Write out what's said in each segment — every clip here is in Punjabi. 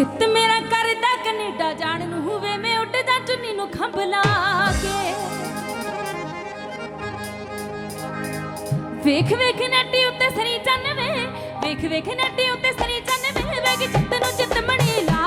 ਜਿੱਤ ਮੇਰਾ ਕਰਦਾ ਕੈਨੇਡਾ ਜਾਣ ਨੂੰ ਹੋਵੇ, ਮੈਂ ਉੱਡਦਾ ਚੁੰਨੀ ਨੂੰ ਖੰਭਲਾ ਕੇ। ਵੇਖ ਵੇਖ ਨੱਟੀ ਉੱਤੇ ਸਰੀ ਚੰਨ ਵੇ ਵੇਖ ਵੇਖ ਨੱਟੀ ਉੱਤੇ ਸਰੀ ਚੰਨ ਵੇ ਵੇਖ ਜਿੱਤ ਨੂੰ ਜਿੱਤ ਮਣੀ ਲਾ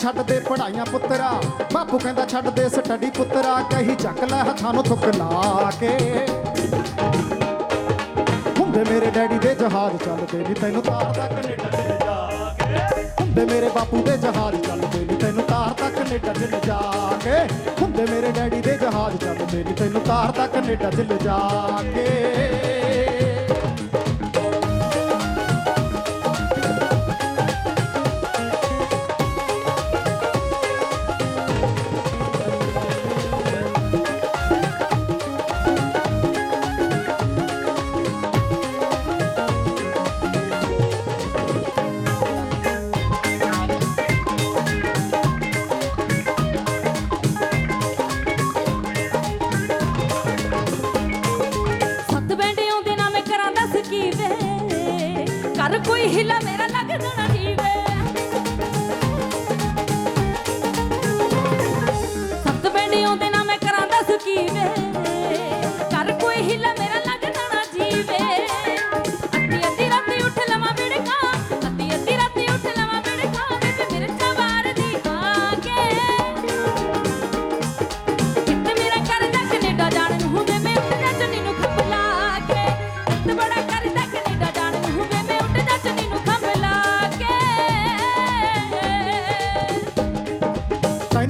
ਛੱਡ ਦੇ ਪੜਾਈਆਂ ਪੁੱਤਰਾ। ਬਾਪੂ ਕਹਿੰਦਾ ਛੱਡ ਦੇ ਸਟੱਡੀ ਪੁੱਤਰਾ, ਕਹੀ ਚੱਕ ਲੈ ਹੱਥਾਂ ਨੂੰ ਥੁੱਕ ਲਾ ਕੇ। ਹੁੰਦੇ ਮੇਰੇ ਡੈਡੀ ਦੇ ਜਹਾਜ਼ ਚੱਲਦੇ ਨਹੀਂ ਤੈਨੂੰ ਤਾਰਦਾ ਕੈਨੇਡਾ ਚ ਲਿਜਾ ਕੇ। ਹੁੰਦੇ ਮੇਰੇ ਬਾਪੂ ਦੇ ਜਹਾਜ਼ ਚੱਲਦੇ ਵੀ ਤੈਨੂੰ ਤਾਰਦਾ ਕੈਨੇਡਾ ਚ ਲਿਜਾ ਕੇ। ਹੁੰਦੇ ਮੇਰੇ ਡੈਡੀ ਦੇ ਜਹਾਜ਼ ਚੱਲਦੇ ਨਹੀਂ ਤੈਨੂੰ ਤਾਰਦਾ ਕੈਨੇਡਾ ਚ ਲਿਜਾ ਕੇ। ਕਰ ਕੋਈ ਹਿਲਾ ਮੇਰਾ ਲੱਗ ਜਾਣਾ ਜੀ ਵੇ।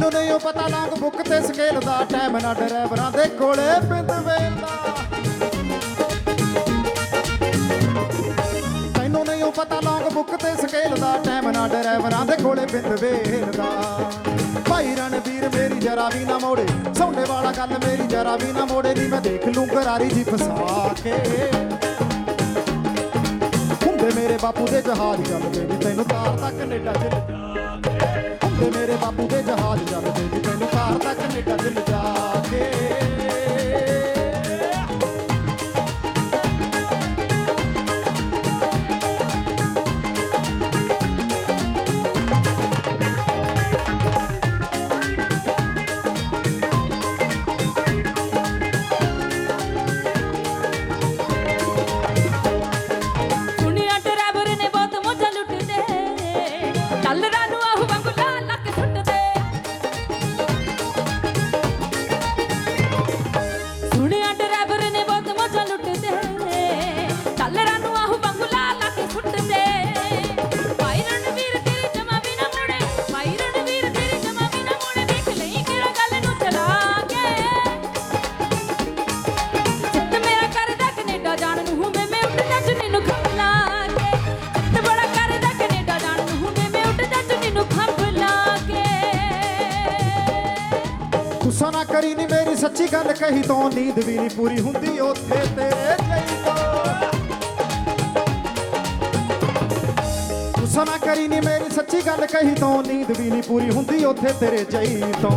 ਤੈਨੂੰ ਨਹੀਂ ਉਹ ਪਤਾ ਲੌਂਗ ਬੁੱਕ ਤੇ ਸਕੇਲ ਦਾ ਟਾਈਮ ਨਾ ਡਰਾਈਵਰਾਂ ਦੇ ਕੋਲੇ ਪਿੰਡ ਵੇਲਾ ਤੈਨੂੰ ਨਹੀਂ ਉਹ ਪਤਾ ਲੌਂਗ ਬੁੱਕ ਤੇ ਸਕੇਲ ਦਾ ਟਾਈਮ ਨਾ ਡਰਾਈਵਰਾਂ ਦੇ ਕੋਲੇ ਬਿੰਦ ਵੇਲ ਭਾਈ ਰਣਵੀਰ, ਮੇਰੀ ਜਰਾ ਵੀ ਨਾ ਮੋੜੇ। ਸੌਂਡੇ ਵਾਲਾ ਗੱਲ, ਮੇਰੀ ਜਰਾ ਵੀ ਨਾ ਮੋੜੇ। ਨੀ ਮੈਂ ਦੇਖ ਲੂੰ ਗਰਾਰੀ ਜੀ ਫਸਾ ਕੇ। ਹੁੰਦੇ ਮੇਰੇ ਬਾਪੂ ਦੇ ਜਹਾਜ਼ ਚੱਲਦੇ ਨੀ ਤੈਨੂੰ ਤਾਰ ਤੱਕ ਕੈਨੇਡਾ ਚ ਹੁੰਦੇ ਮੇਰੇ ਬਾਪੂ ਦੇ ਜਹਾਜ਼ ਚੱਲਦੇ ਨੀ ਤੈਨੂੰ ਤਾਰ ਤੱਕ ਕੈਨੇਡਾ ਚ ਲਿਜਾ ਗੁੱਸਾ ਨਾ ਕਰੀ ਨੀ ਮੇਰੀ ਸੱਚੀ ਗੱਲ ਕਹੀ ਤੋਂ ਨੀਂਦ ਵੀ ਨਹੀਂ ਪੂਰੀ ਹੁੰਦੀ ਉੱਥੇ ਤੇਰੇ ਜਈ ਗੁੱਸਾ ਨਾ ਕਰੀ ਨੀ ਮੇਰੀ ਸੱਚੀ ਗੱਲ ਕਹੀ ਤੋਂ ਨੀਂਦ ਵੀ ਨਹੀਂ ਪੂਰੀ ਹੁੰਦੀ ਉੱਥੇ ਤੇਰੇ ਜਈ ਤੋਂ।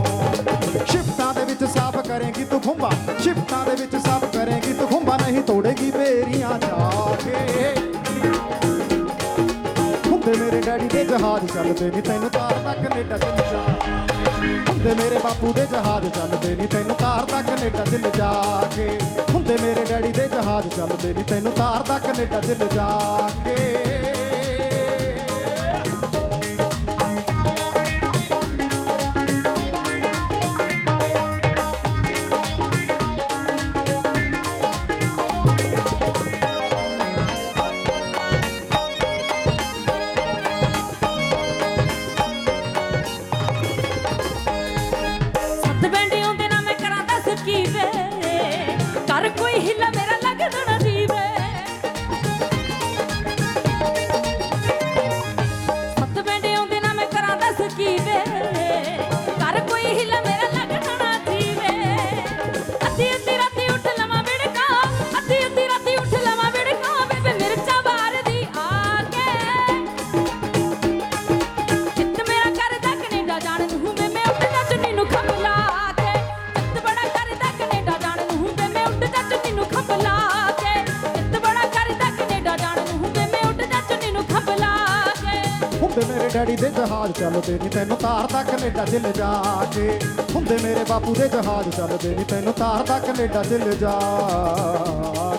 ਸ਼ਿਫਟਾਂ ਦੇ ਵਿੱਚ ਸਾਫ਼ ਕਰੇਗੀ ਤੂੰ ਖੁੰਬਾ ਸ਼ਿਫਟਾਂ ਦੇ ਵਿੱਚ ਸਾਫ਼ ਕਰੇਗੀ ਤੂੰ ਖੁੰਬਾ ਨਹੀਂ ਤੋੜੇਗੀ ਮੇਰੀਆਂ ਜਾ ਕੇ। ਹੁੰਦੇ ਮੇਰੇ ਡੈਡੀ ਦੇ ਜਹਾਜ਼ ਚੱਲਦੇ ਵੀ ਤੈਨੂੰ ਤਾਰ ਤੱਕ ਕੈਨੇਡਾ ਚ ਲਿਜਾ ਹੁੰਦੇ ਮੇਰੇ ਬਾਪੂ ਦੇ ਜਹਾਜ਼ ਚੱਲਦੇ ਨਹੀਂ ਤੈਨੂੰ ਤਾਰ ਤੱਕ ਕੈਨੇਡਾ ਚ ਲਿਜਾ ਕੇ। ਹੁੰਦੇ ਮੇਰੇ ਡੈਡੀ ਦੇ ਜਹਾਜ਼ ਚੱਲਦੇ ਨਹੀਂ ਤੈਨੂੰ ਤਾਰ ਤੱਕ ਕੈਨੇਡਾ ਚ ਲਿਜਾ ਕੇ। ਡੈਡੀ ਦੇ ਜਹਾਜ਼ ਚੱਲਦੇ ਨਹੀਂ ਤੈਨੂੰ ਤਾਰਦਾ ਕੈਨੇਡਾ ਚ ਲਿਜਾ ਕੇ। ਹੁੰਦੇ ਮੇਰੇ ਬਾਪੂ ਦੇ ਜਹਾਜ਼ ਚੱਲਦੇ ਨਹੀਂ ਤੈਨੂੰ ਤਾਰਦਾ ਕੈਨੇਡਾ ਚ ਲਿਜਾ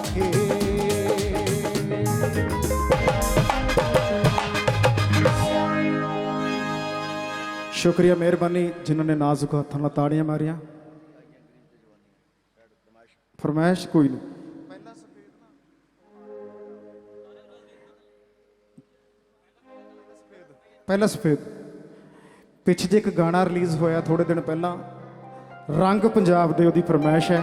ਕੇ। ਸ਼ੁਕਰੀਆ, ਮਿਹਰਬਾਨੀ, ਜਿਨ੍ਹਾਂ ਨੇ ਨਾਜ਼ੁਕ ਹੱਥਾਂ ਨਾਲ ਤਾੜੀਆਂ ਮਾਰੀਆਂ। ਫਰਮਾਇਸ਼ ਕੋਈ ਨਹੀਂ। ਪਹਿਲਾ ਸਫੇਦ ਪਿੱਛੇ ਜੇ ਇੱਕ ਗਾਣਾ ਰਿਲੀਜ਼ ਹੋਇਆ ਥੋੜੇ ਦਿਨ ਪਹਿਲਾਂ, ਰੰਗ ਪੰਜਾਬ ਦੇ ਉਹਦੀ ਫਰਮਾਇਸ਼ ਹੈ।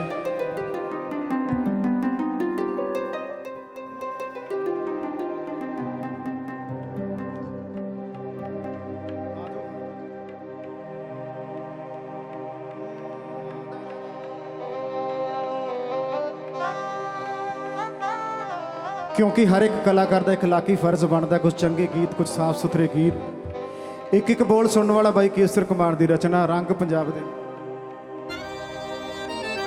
ਕਿਉਂਕਿ ਹਰ ਇੱਕ ਕਲਾਕਾਰ ਦਾ ਇਖਲਾਕੀ ਫਰਜ਼ ਬਣਦਾ ਕੁਝ ਚੰਗੇ ਗੀਤ ਕੁਝ ਸਾਫ਼ ਸੁਥਰੇ ਗੀਤ। ਇੱਕ ਇੱਕ ਬੋਲ ਸੁਣਨ ਵਾਲਾ ਬਾਈ ਕੇਸਰ ਕੁਮਾਰ ਦੀ ਰਚਨਾ, ਰੰਗ ਪੰਜਾਬ ਦੇ